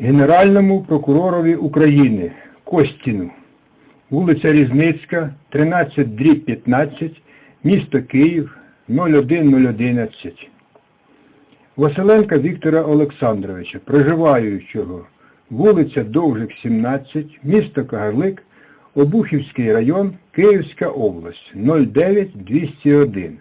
Генеральному прокуророві України Костіну, вулиця Різницька, 13 дріб 15, місто Київ, 01011. Василенка Віктора Олександровича, проживаючого, вулиця Довжик, 17, місто Кагарлик, Обухівський район, Київська область, 09201.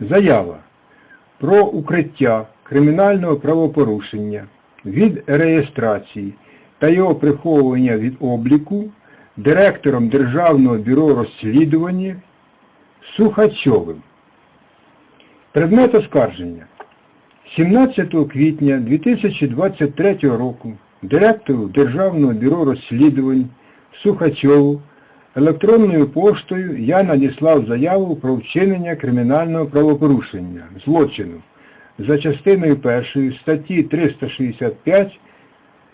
Заява про укриття кримінального правопорушення від реєстрації та його приховування від обліку директором Державного бюро розслідування Сухачовим. Предмет оскарження. 17 квітня 2023 року директору Державного бюро розслідувань Сухачову електронною поштою я надіслав заяву про вчинення кримінального правопорушення, злочину за частиною першої статті 365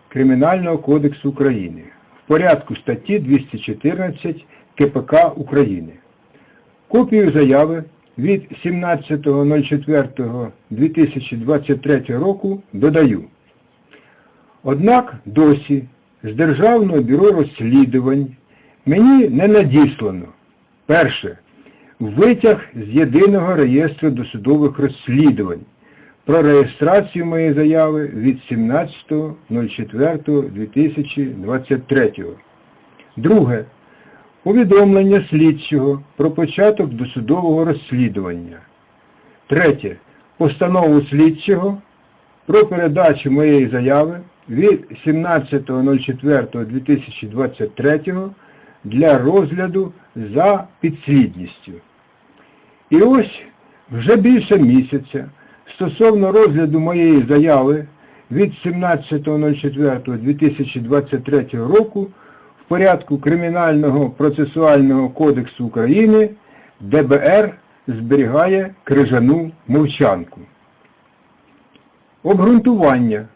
Кримінального кодексу України в порядку статті 214 КПК України. Копію заяви від 17.04.2023 року додаю. Однак досі з Державного бюро розслідувань мені не надіслано. Перше. Витяг з єдиного реєстру досудових розслідувань про реєстрацію моєї заяви від 17.04.2023. Друге. Повідомлення слідчого про початок досудового розслідування. Третє. Постанову слідчого про передачу моєї заяви від 17.04.2023 для розгляду за підслідністю. І ось вже більше місяця стосовно розгляду моєї заяви від 17.04.2023 року в порядку Кримінального процесуального кодексу України ДБР зберігає крижану мовчанку. Обґрунтування.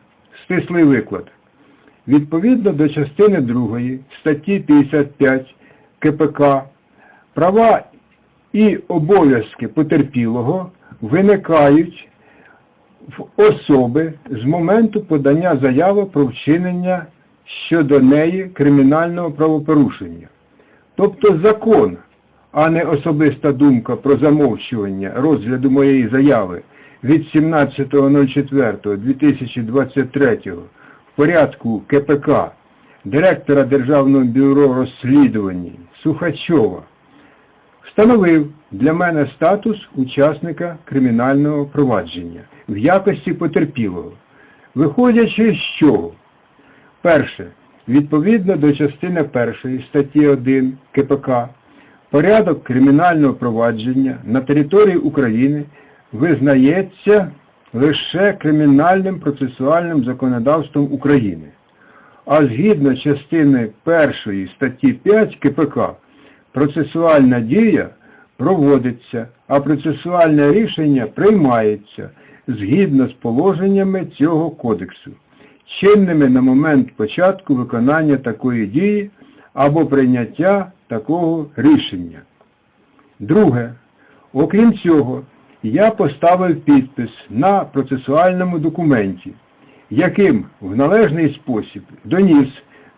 Стислий виклад. Відповідно до частини 2 статті 55 КПК права і обов'язки потерпілого виникають в особи з моменту подання заяви про вчинення щодо неї кримінального правопорушення. Тобто закон, а не особиста думка про замовчування розгляду моєї заяви від 17.04.2023 в порядку КПК директора Державного бюро розслідувань Сухачова встановив для мене статус учасника кримінального провадження в якості потерпілого, виходячи з чого? Перше. Відповідно до частини 1 статті 1 КПК, порядок кримінального провадження на території України визнається лише кримінальним процесуальним законодавством України. А згідно частини 1 статті 5 КПК, процесуальна дія проводиться, а процесуальне рішення приймається згідно з положеннями цього кодексу, чинними на момент початку виконання такої дії або прийняття такого рішення. Друге. Окрім цього, я поставив підпис на процесуальному документі, яким в належний спосіб доніс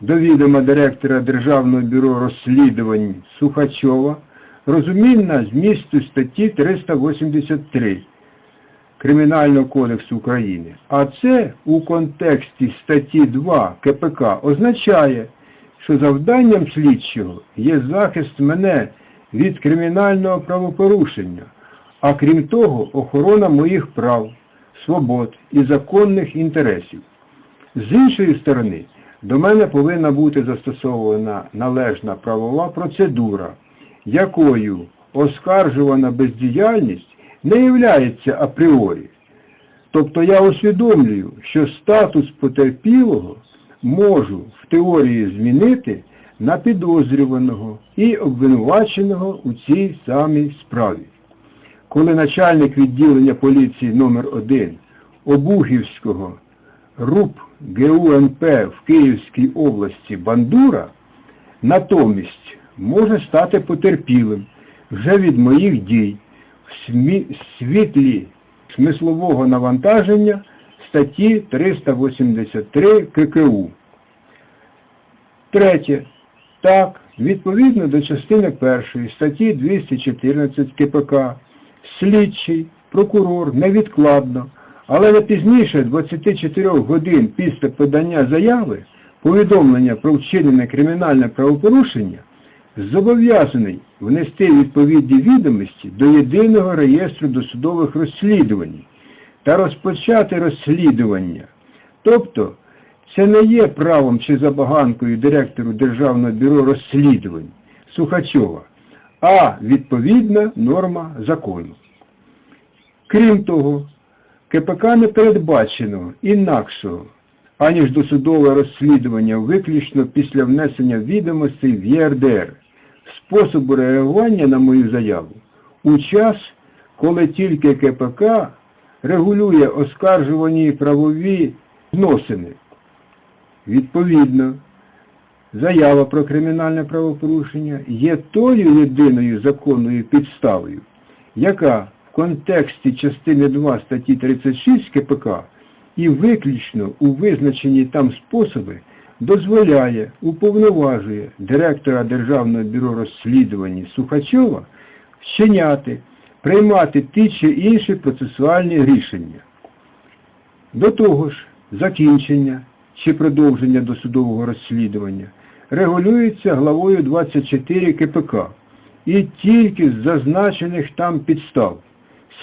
до відома директора Державного бюро розслідувань Сухачова розуміння змісту статті 383 Кримінального кодексу України. А це у контексті статті 2 КПК означає, що завданням слідчого є захист мене від кримінального правопорушення, а крім того, охорона моїх прав, свобод і законних інтересів. З іншої сторони, до мене повинна бути застосована належна правова процедура, якою оскаржувана бездіяльність не являється апріорі. Тобто я усвідомлюю, що статус потерпілого можу в теорії змінити на підозрюваного і обвинуваченого у цій самій справі. Коли начальник відділення поліції номер 1 Обухівського РУП ГУНП в Київській області Бандура натомість може стати потерпілим вже від моїх дій світлі смислового навантаження статті 383 ККУ. Третє. Так, відповідно до частини першої статті 214 КПК, слідчий, прокурор невідкладно, але не пізніше 24 годин після подання заяви, повідомлення про вчинене кримінальне правопорушення, зобов'язаний внести відповідні відомості до єдиного реєстру досудових розслідувань та розпочати розслідування. Тобто, це не є правом чи забаганкою директору Державного бюро розслідувань Сухачова, а відповідна норма закону. Крім того, КПК не передбачено інакшого, аніж досудове розслідування виключно після внесення відомостей в ЄРДР, способу реагування на мою заяву у час, коли тільки КПК регулює оскаржувані правові зносини. Відповідно, заява про кримінальне правопорушення є тою єдиною законною підставою, яка в контексті частини 2 статті 36 КПК і виключно у визначенні там способи дозволяє, уповноважує директора Державного бюро розслідувань Сухачова вчиняти, приймати ті чи інші процесуальні рішення. До того ж, закінчення чи продовження досудового розслідування регулюється главою 24 КПК і тільки з зазначених там підстав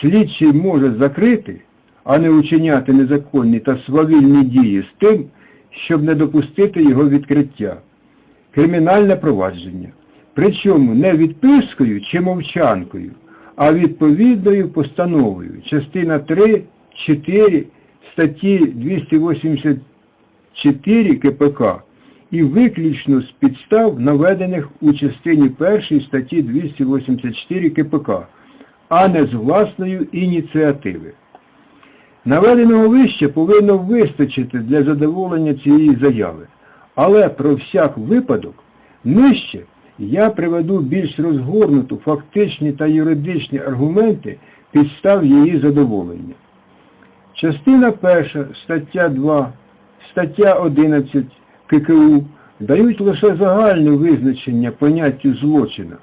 слідчий може закрити, а не учиняти незаконні та свавільні дії з тим, щоб не допустити його відкриття. Кримінальне провадження. Причому не відпискою чи мовчанкою, а відповідною постановою. Частина 3, 4 статті 284 КПК і виключно з підстав, наведених у частині 1 статті 284 КПК, а не з власної ініціативи. Наведеного вище повинно вистачити для задоволення цієї заяви, але про всяк випадок нижче я приведу більш розгорнуту фактичні та юридичні аргументи підстав її задоволення. Частина 1, стаття 2, стаття 11 ККУ дають лише загальне визначення поняттю злочина.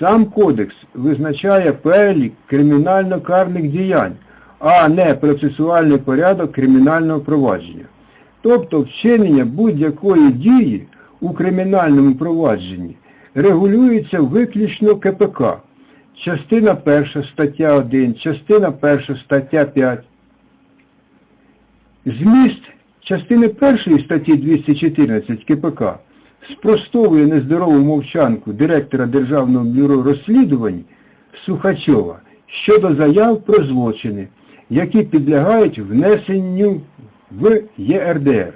Сам кодекс визначає перелік кримінально-карних діянь, а не процесуальний порядок кримінального провадження. Тобто вчинення будь-якої дії у кримінальному провадженні регулюється виключно КПК. Частина 1 стаття 1, частина 1 стаття 5. Зміст частини 1 статті 214 КПК спростовує нездорову мовчанку директора Державного бюро розслідувань Сухачова щодо заяв про злочини, які підлягають внесенню в ЄРДР.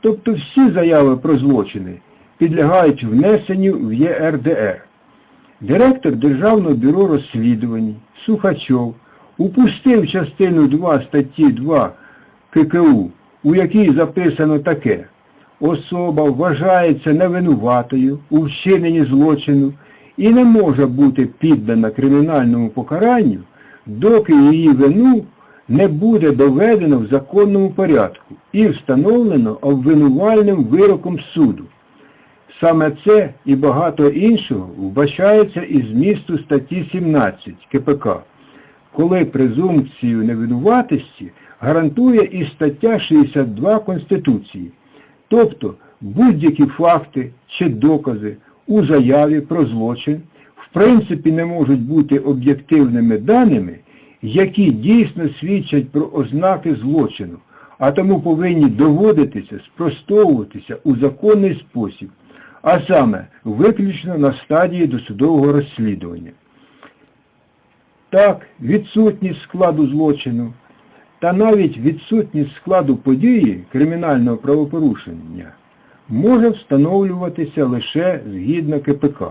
Тобто всі заяви про злочини підлягають внесенню в ЄРДР. Директор Державного бюро розслідувань Сухачов упустив частину 2 статті 2 ККУ, у якій записано таке. Особа вважається невинуватою у вчиненні злочину і не може бути піддана кримінальному покаранню, доки її вину не буде доведено в законному порядку і встановлено обвинувальним вироком суду. Саме це і багато іншого вбачається із змісту статті 17 КПК, коли презумпцію невинуватості гарантує і стаття 62 Конституції. Тобто будь-які факти чи докази у заяві про злочин в принципі не можуть бути об'єктивними даними, які дійсно свідчать про ознаки злочину, а тому повинні доводитися, спростовуватися у законний спосіб, а саме виключно на стадії досудового розслідування. Так, відсутність складу злочину та навіть відсутність складу події кримінального правопорушення може встановлюватися лише згідно КПК.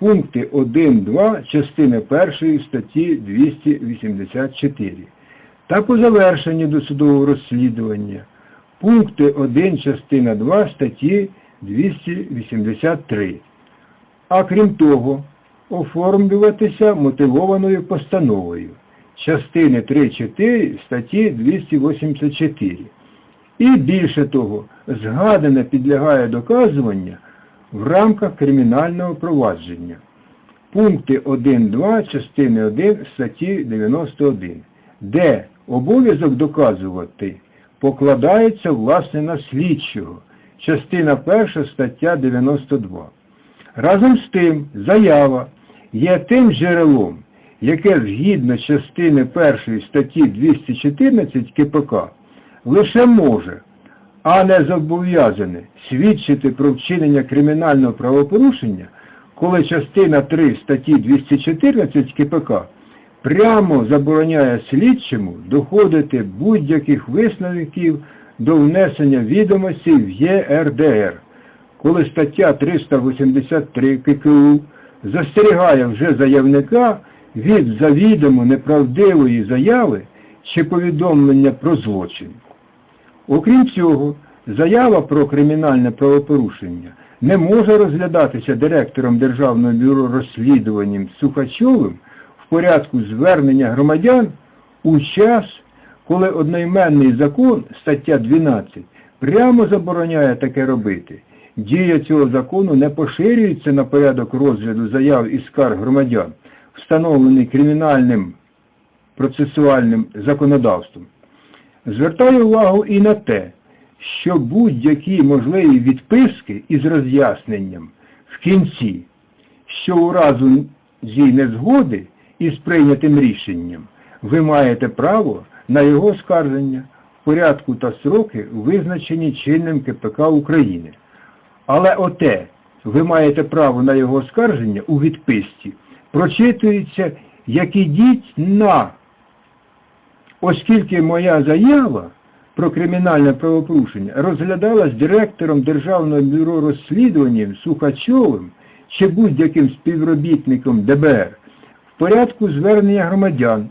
Пункти 1-2 частини 1 статті 284 та по завершенні досудового розслідування пункти 1 частина 2 статті 283. А крім того, оформлюватися мотивованою постановою частини 3-4 статті 284. І більше того, згадане підлягає доказування в рамках кримінального провадження. Пункти 1.2 частини 1 статті 91, де обов'язок доказувати покладається власне на слідчого. Частина 1 стаття 92. Разом з тим, заява є тим джерелом, яке згідно частини 1 статті 214 КПК лише може, а не зобов'язане свідчити про вчинення кримінального правопорушення, коли частина 3 статті 214 КПК прямо забороняє слідчому доходити будь-яких висновків до внесення відомостей в ЄРДР, коли стаття 383 ККУ застерігає вже заявника від завідомо неправдивої заяви чи повідомлення про злочин. Окрім цього, заява про кримінальне правопорушення не може розглядатися директором Державного бюро розслідуванням Сухачовим в порядку звернення громадян у час, коли одноіменний закон, стаття 12, прямо забороняє таке робити. Дія цього закону не поширюється на порядок розгляду заяв і скарг громадян, встановлений кримінальним процесуальним законодавством. Звертаю увагу і на те, що будь-які можливі відписки із роз'ясненням в кінці, що у разу зі незгоди із прийнятим рішенням, ви маєте право на його скарження в порядку та строки, визначені чинним КПК України. Але оте, ви маєте право на його скарження у відписці, прочитується, як ідіть на Оскільки моя заява про кримінальне правопорушення розглядалась директором Державного бюро розслідувань Сухачовим чи будь-яким співробітником ДБР в порядку звернення громадян,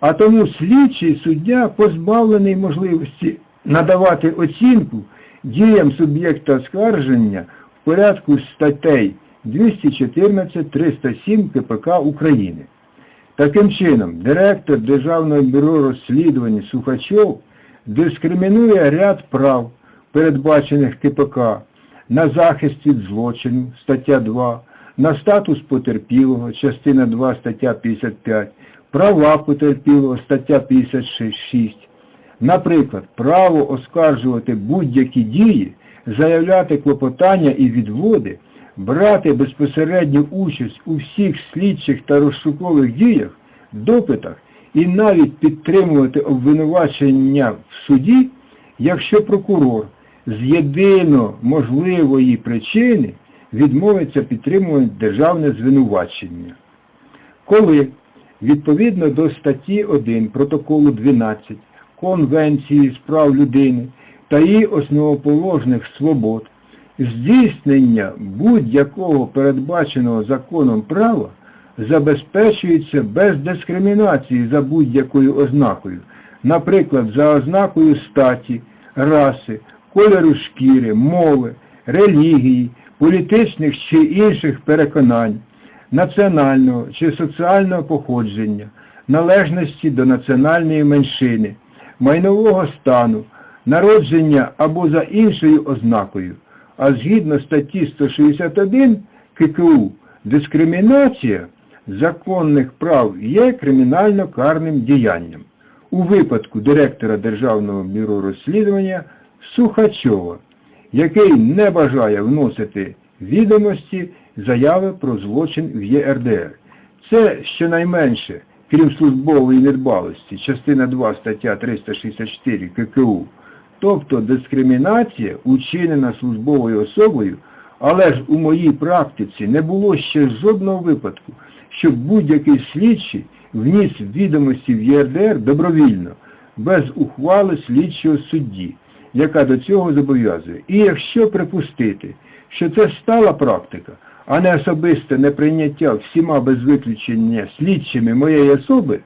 а тому слідчий суддя позбавлений можливості надавати оцінку діям суб'єкта оскарження в порядку статей 214-307 КПК України. Таким чином, директор Державного бюро розслідувань Сухачов дискримінує ряд прав, передбачених КПК, на захист від злочину, стаття 2, на статус потерпілого, частина 2, стаття 55, права потерпілого, стаття 56. Наприклад, право оскаржувати будь-які дії, заявляти клопотання і відводи, брати безпосередню участь у всіх слідчих та розшукових діях, допитах і навіть підтримувати обвинувачення в суді, якщо прокурор з єдино можливої причини відмовиться підтримувати державне звинувачення. Коли, відповідно до статті 1 протоколу 12 Конвенції з прав людини та її основоположних свобод, здійснення будь-якого передбаченого законом права забезпечується без дискримінації за будь-якою ознакою, наприклад, за ознакою статі, раси, кольору шкіри, мови, релігії, політичних чи інших переконань, національного чи соціального походження, належності до національної меншини, майнового стану, народження або за іншою ознакою, а згідно статті 161 ККУ дискримінація законних прав є кримінально карним діянням. У випадку директора Державного бюро розслідування Сухачова, який не бажає вносити відомості заяви про злочин в ЄРДР. Це щонайменше, крім службової недбалості, частина 2 стаття 364 ККУ, тобто дискримінація, учинена службовою особою, але ж у моїй практиці не було ще жодного випадку, щоб будь-який слідчий вніс відомості в ЄРДР добровільно, без ухвали слідчого судді, яка до цього зобов'язує. І якщо припустити, що це стала практика, а не особисте неприйняття всіма без виключення слідчими моєї особи,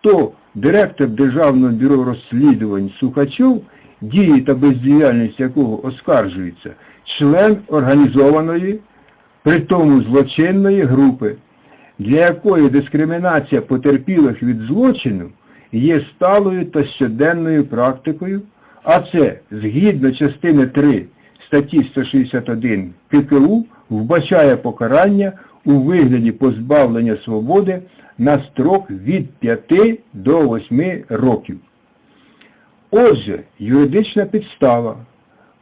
то директор Державного бюро розслідувань Сухачов, дії та бездіяльність якого оскаржується, член організованої, при тому злочинної групи, для якої дискримінація потерпілих від злочину є сталою та щоденною практикою, а це згідно частини 3 статті 161 ККУ вбачає покарання у вигляді позбавлення свободи на строк від 5 до 8 років. Отже, юридична підстава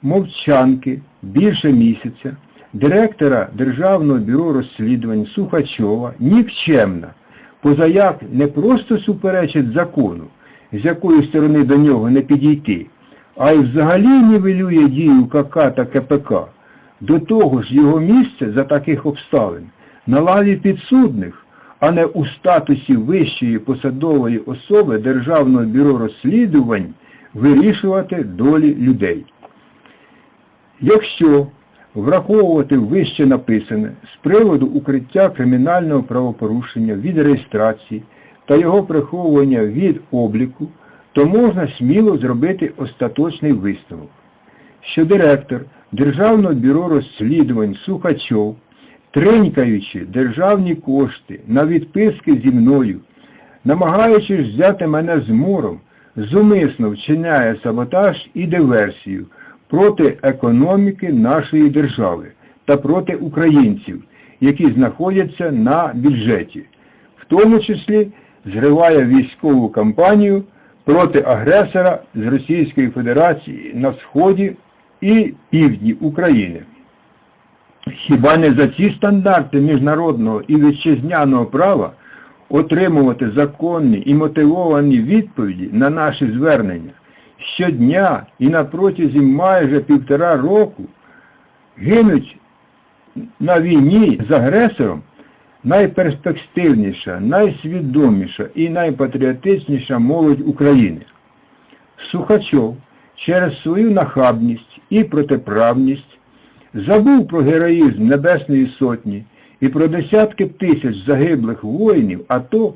мовчанки більше місяця директора Державного бюро розслідувань Сухачова нікчемна, позаяк не просто суперечить закону, з якої сторони до нього не підійти, а й взагалі нівелює дію КК та КПК. До того ж його місце за таких обставин на лаві підсудних, а не у статусі вищої посадової особи Державного бюро розслідувань вирішувати долі людей. Якщо враховувати вище написане з приводу укриття кримінального правопорушення від реєстрації та його приховування від обліку, то можна сміло зробити остаточний висновок, що директор Державного бюро розслідувань Сухачов, тринькаючи державні кошти на відписки зі мною, намагаючись взяти мене з мором, зумисно вчиняє саботаж і диверсію проти економіки нашої держави та проти українців, які знаходяться на бюджеті, в тому числі зриває військову кампанію проти агресора з Російської Федерації на сході і півдні України. Хіба не за ці стандарти міжнародного і вітчизняного права отримувати законні і мотивовані відповіді на наші звернення? Щодня і на протязі майже півтора року гинуть на війні з агресором найперспективніша, найсвідоміша і найпатріотичніша молодь України. Сухачов через свою нахабність і протиправність забув про героїзм Небесної Сотні і про десятки тисяч загиблих воїнів АТО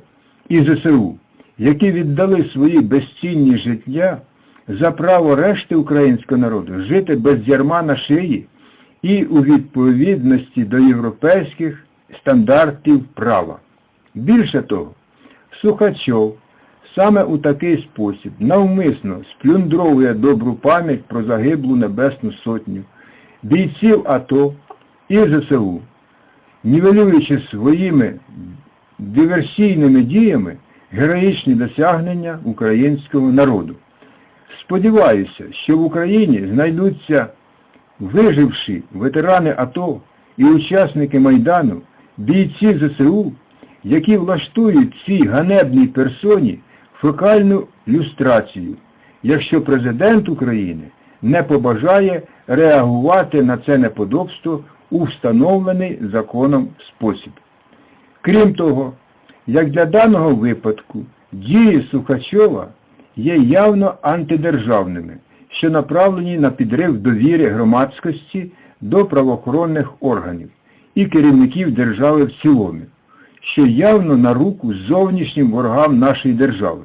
і ЗСУ, які віддали свої безцінні життя за право решти українського народу жити без ярма на шиї і у відповідності до європейських стандартів права. Більше того, Сухачов саме у такий спосіб навмисно сплюндровує добру пам'ять про загиблу Небесну Сотню, бійців АТО і ЗСУ, нівелюючи своїми диверсійними діями героїчні досягнення українського народу. Сподіваюся, що в Україні знайдуться виживші ветерани АТО і учасники Майдану, бійці ЗСУ, які влаштують цій ганебній персоні фекальну люстрацію, якщо президент України не побажає реагувати на це неподобство у встановлений законом спосіб. Крім того, як для даного випадку, дії Сухачова є явно антидержавними, що направлені на підрив довіри громадськості до правоохоронних органів і керівників держави в цілому, що явно на руку зовнішнім ворогам нашої держави.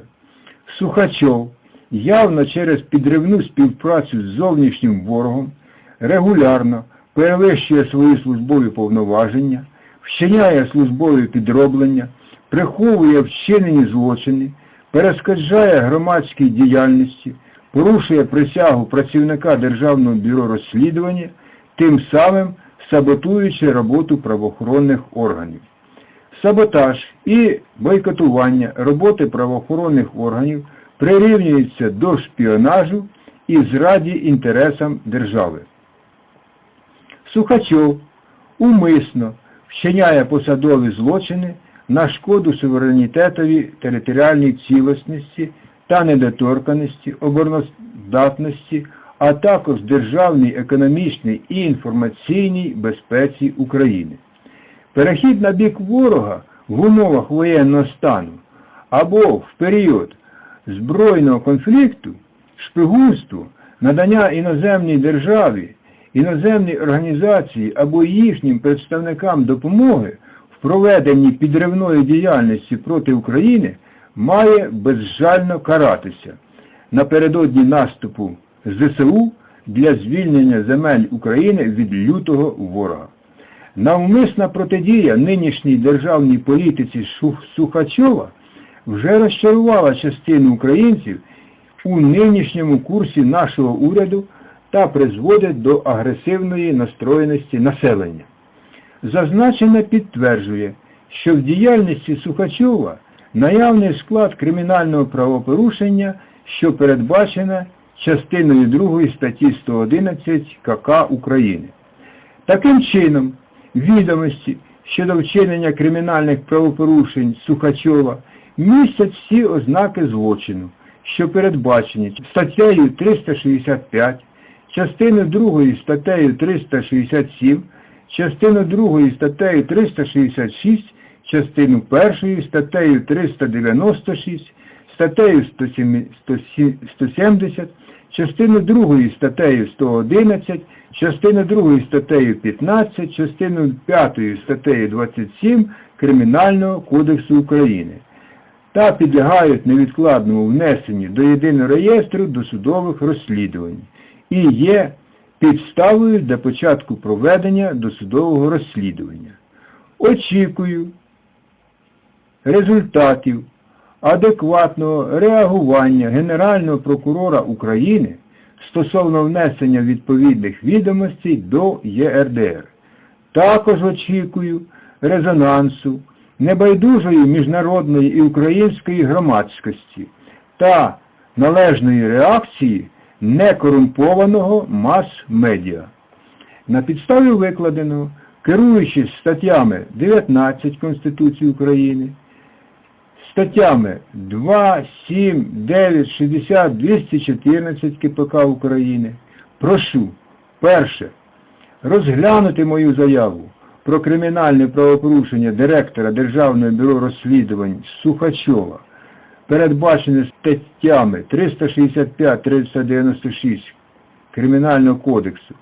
Сухачов явно через підривну співпрацю з зовнішнім ворогом регулярно перевищує свої службові повноваження, вчиняє службові підроблення, приховує вчинені злочини, перешкоджає громадській діяльності, порушує присягу працівника Державного бюро розслідування, тим самим саботуючи роботу правоохоронних органів. Саботаж і бойкотування роботи правоохоронних органів прирівнюється до шпіонажу і зраді інтересам держави. Сухачов умисно вчиняє посадові злочини на шкоду суверенітетові територіальній цілісності та недоторканості, обороноздатності, а також державній економічній і інформаційній безпеці України. Перехід на бік ворога в умовах воєнного стану або в період збройного конфлікту, шпигунство, надання іноземній державі, іноземній організації або їхнім представникам допомоги в проведенні підривної діяльності проти України має безжально каратися напередодні наступу ЗСУ для звільнення земель України від лютого ворога. Навмисна протидія нинішній державній політиці Сухачова вже розчарувала частину українців у нинішньому курсі нашого уряду та призводить до агресивної настроєності населення. Зазначене підтверджує, що в діяльності Сухачова наявний склад кримінального правопорушення, що передбачене частиною 2 статті 111 КК України. Таким чином, відомості щодо вчинення кримінальних правопорушень Сухачова містять всі ознаки злочину, що передбачені статтею 365, частиною 2 статтею 367, частиною 2 статтею 366, частину 1 статтею 396, статтею 170, частину 2 статтею 111, частину 2 статтею 15, частину 5 статтею 27 Кримінального кодексу України та підлягають невідкладному внесенню до єдиного реєстру досудових розслідувань і є підставою для початку проведення досудового розслідування. Очікую результатів адекватного реагування Генерального прокурора України стосовно внесення відповідних відомостей до ЄРДР. Також очікую резонансу небайдужої міжнародної і української громадськості та належної реакції некорумпованого мас-медіа. На підставі викладеного, керуючись статтями 19 Конституції України, статтями 2, 7, 9, 60, 214 КПК України, прошу, перше, розглянути мою заяву про кримінальне правопорушення директора Державного бюро розслідувань Сухачова, передбачене статтями 365-396 Кримінального кодексу,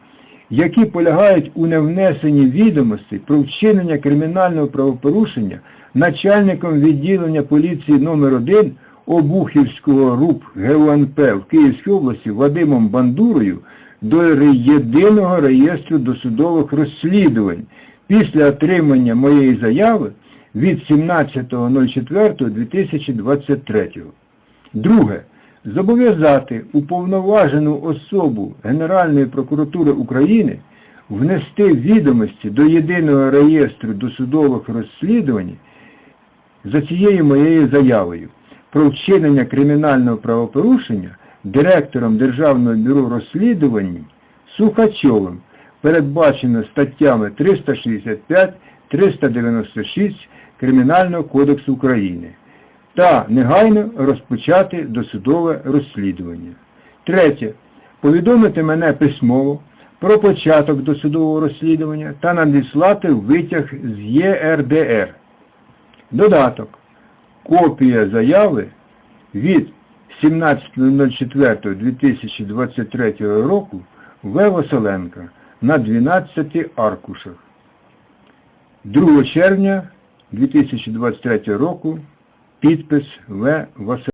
які полягають у невнесенні відомостей про вчинення кримінального правопорушення начальником відділення поліції номер 1 Обухівського РУП ГУНП в Київській області Вадимом Бандурою до єдиного реєстру досудових розслідувань. Після отримання моєї заяви від 17.04.2023. Друге. Зобов'язати уповноважену особу Генеральної прокуратури України внести відомості до єдиного реєстру досудових розслідувань за цією моєю заявою про вчинення кримінального правопорушення директором Державного бюро розслідувань Сухачовим, передбачено статтями 365, 396 Кримінального кодексу України та негайно розпочати досудове розслідування. Третє. Повідомити мене письмово про початок досудового розслідування та надіслати витяг з ЄРДР. Додаток. Копія заяви від 17.04.2023 року В. Василенка на 12 аркушах. 2 червня 2023 року підпис В. Василенка.